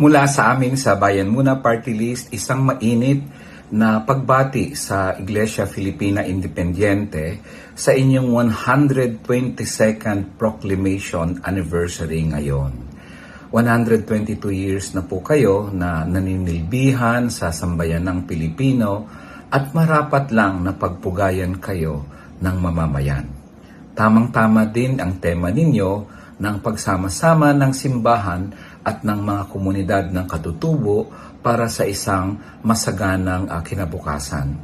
Mula sa amin sa Bayan Muna Party List, isang mainit na pagbati sa Iglesia Filipina Independiente sa inyong 122nd Proclamation Anniversary ngayon. 122 years na po kayo na naninilbihan sa sambayan ng Pilipino at marapat lang na pagpugayan kayo ng mamamayan. Tamang-tama din ang tema ninyo ng pagsama-sama ng simbahan at ng mga komunidad ng katutubo para sa isang masaganang ah, kinabukasan.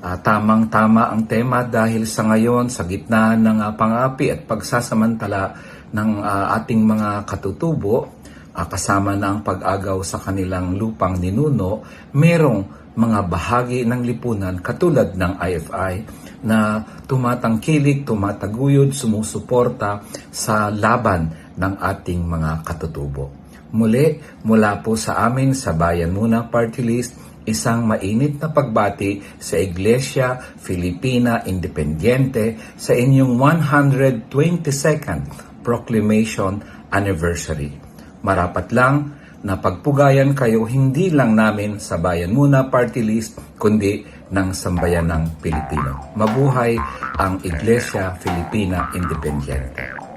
Ah, tamang-tama ang tema dahil sa ngayon sa gitna ng ah, pangapi at pagsasamantala ng ah, ating mga katutubo, ah, kasama na ang pag-agaw sa kanilang lupang ninuno, merong mga bahagi ng lipunan katulad ng IFI na tumatangkilik, tumataguyod, sumusuporta sa laban ng ating mga katutubo. Muli, mula po sa amin sa Bayan Muna Party List, isang mainit na pagbati sa Iglesia Filipina Independiente sa inyong 122nd Proclamation Anniversary. Marapat lang na pagpugayan kayo hindi lang namin sa Bayan Muna Party List, kundi ng sambayan ng Pilipino. Mabuhay ang Iglesia Filipina Independiente.